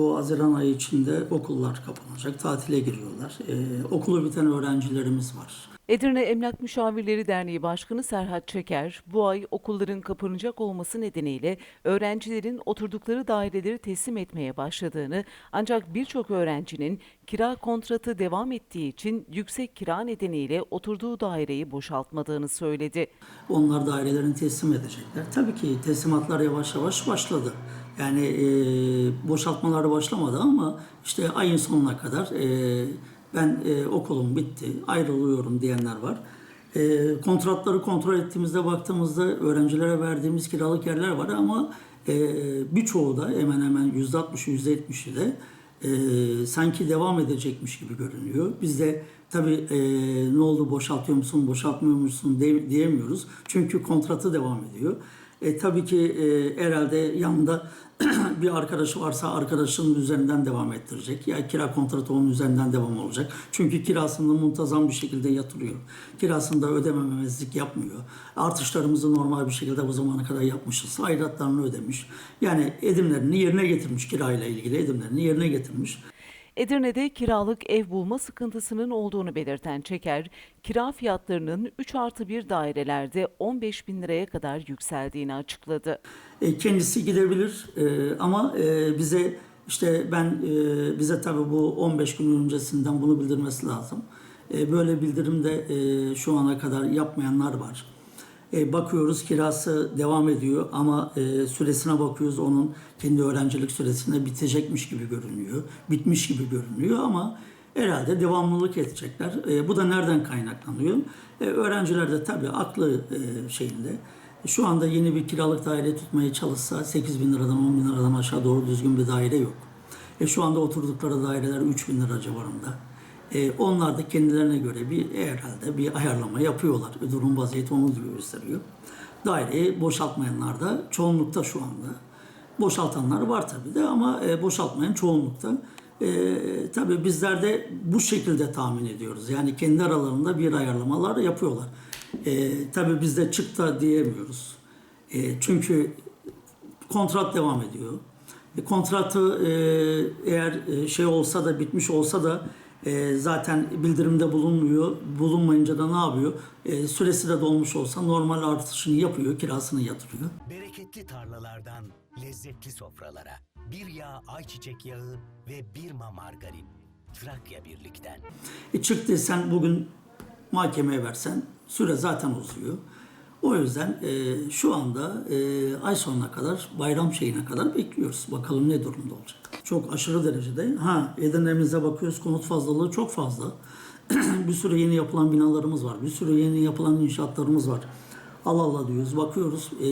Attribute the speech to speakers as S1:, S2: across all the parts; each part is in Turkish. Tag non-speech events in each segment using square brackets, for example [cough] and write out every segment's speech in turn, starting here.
S1: Bu Haziran ayı içinde okullar kapanacak, tatile giriyorlar. Ee, okulu biten öğrencilerimiz var.
S2: Edirne Emlak Müşavirleri Derneği Başkanı Serhat Çeker, bu ay okulların kapanacak olması nedeniyle öğrencilerin oturdukları daireleri teslim etmeye başladığını ancak birçok öğrencinin kira kontratı devam ettiği için yüksek kira nedeniyle oturduğu daireyi boşaltmadığını söyledi.
S1: Onlar dairelerini teslim edecekler. Tabii ki teslimatlar yavaş yavaş başladı. Yani e, boşaltmalar başlamadı ama işte ayın sonuna kadar e, ben e, okulum bitti, ayrılıyorum diyenler var. E, kontratları kontrol ettiğimizde baktığımızda öğrencilere verdiğimiz kiralık yerler var ama e, birçoğu da hemen hemen %60'ı %70'i de e, sanki devam edecekmiş gibi görünüyor. Biz de tabii e, ne oldu boşaltıyor musun, boşaltmıyor musun diyemiyoruz. Çünkü kontratı devam ediyor. E, tabii ki e, herhalde yanında [clears throat] bir arkadaşı varsa arkadaşının üzerinden devam ettirecek. Ya kira kontratı onun üzerinden devam olacak. Çünkü kirasını muntazam bir şekilde yatırıyor. Kirasında ödememezlik yapmıyor. Artışlarımızı normal bir şekilde bu zamana kadar yapmışız. Aidatlarını ödemiş. Yani edimlerini yerine getirmiş kirayla ilgili edimlerini yerine getirmiş.
S2: Edirne'de kiralık ev bulma sıkıntısının olduğunu belirten Çeker, kira fiyatlarının 3 artı 1 dairelerde 15 bin liraya kadar yükseldiğini açıkladı.
S1: E, kendisi gidebilir E, ama e, bize işte ben bize tabii bu 15 gün öncesinden bunu bildirmesi lazım. Böyle bildirim de e, şu ana kadar yapmayanlar var. E, bakıyoruz kirası devam ediyor ama e, süresine bakıyoruz onun kendi öğrencilik süresinde bitecekmiş gibi görünüyor. Bitmiş gibi görünüyor ama herhalde devamlılık edecekler. E, bu da nereden kaynaklanıyor? E, öğrenciler de tabii aklı e, şeyinde. Şu anda yeni bir kiralık daire tutmaya çalışsa 8 bin liradan 10 bin liradan aşağı doğru düzgün bir daire yok. E, şu anda oturdukları daireler 3 bin lira civarında. E, onlar da kendilerine göre bir herhalde bir ayarlama yapıyorlar. E, durum vaziyeti onu gösteriyor. Daireyi boşaltmayanlar da çoğunlukta şu anda. Boşaltanlar var tabii de ama e, boşaltmayan çoğunlukta. E, tabii bizler de bu şekilde tahmin ediyoruz. Yani kendi aralarında bir ayarlamalar yapıyorlar. E, tabii biz de çık da diyemiyoruz. E, çünkü kontrat devam ediyor. E, kontratı e, eğer e, şey olsa da bitmiş olsa da e, zaten bildirimde bulunmuyor. Bulunmayınca da ne yapıyor? E, süresi de dolmuş olsa normal artışını yapıyor, kirasını yatırıyor.
S3: Bereketli tarlalardan lezzetli sofralara. Bir yağ ayçiçek yağı ve bir ma margarin. Trakya Birlik'ten.
S1: E, çık desen bugün mahkemeye versen süre zaten uzuyor. O yüzden e, şu anda e, ay sonuna kadar, bayram şeyine kadar bekliyoruz. Bakalım ne durumda olacak. Çok aşırı derecede. Ha Edirne'mize bakıyoruz konut fazlalığı çok fazla. [clears throat] bir sürü yeni yapılan binalarımız var. Bir sürü yeni yapılan inşaatlarımız var. Allah Allah diyoruz, bakıyoruz. E,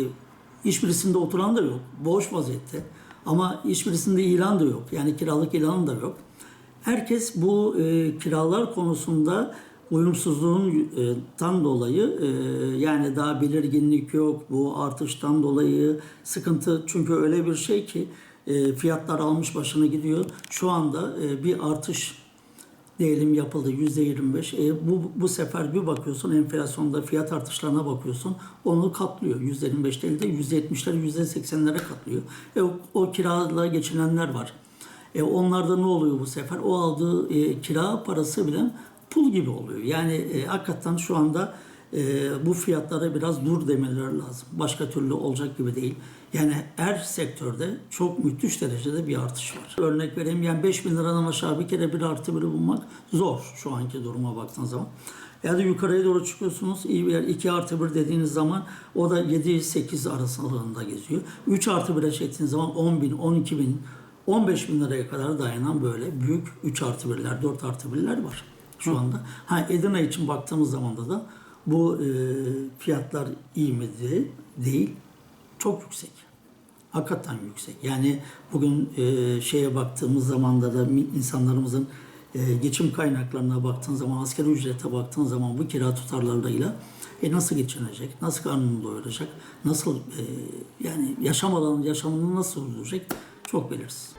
S1: hiçbirisinde oturan da yok. Boş vaziyette. Ama hiçbirisinde ilan da yok. Yani kiralık ilan da yok. Herkes bu e, kiralar konusunda uyumsuzluğundan dolayı e, yani daha belirginlik yok bu artıştan dolayı sıkıntı çünkü öyle bir şey ki e, fiyatlar almış başını gidiyor. Şu anda e, bir artış diyelim yapıldı yüzde 25. E, bu, bu sefer bir bakıyorsun enflasyonda fiyat artışlarına bakıyorsun onu katlıyor. Yüzde 25 değil de yüzde 70'lere yüzde 80'lere katlıyor. E, o, o kirayla geçinenler var. E, onlarda ne oluyor bu sefer? O aldığı e, kira parası bile pul gibi oluyor. Yani e, hakikaten şu anda e, bu fiyatlara biraz dur demeleri lazım. Başka türlü olacak gibi değil. Yani her sektörde çok müthiş derecede bir artış var. Örnek vereyim yani 5 bin liradan aşağı bir kere bir artı biri bulmak zor şu anki duruma baktığın zaman. Ya da yukarıya doğru çıkıyorsunuz iyi bir yer 2 artı 1 dediğiniz zaman o da 7-8 arasılığında geziyor. 3 artı 1'e çektiğiniz zaman 10 bin, 12 bin, 15 bin liraya kadar dayanan böyle büyük 3 artı 1'ler, 4 artı 1'ler var şu anda. Ha Edirne için baktığımız zaman da bu e, fiyatlar iyi mi de- değil, çok yüksek. Hakikaten yüksek. Yani bugün e, şeye baktığımız zaman da insanlarımızın e, geçim kaynaklarına baktığın zaman, asgari ücrete baktığın zaman bu kira tutarlarıyla e, nasıl geçinecek, nasıl karnını doyuracak, nasıl e, yani yaşam alanı, yaşamını nasıl sürdürecek çok belirsiz.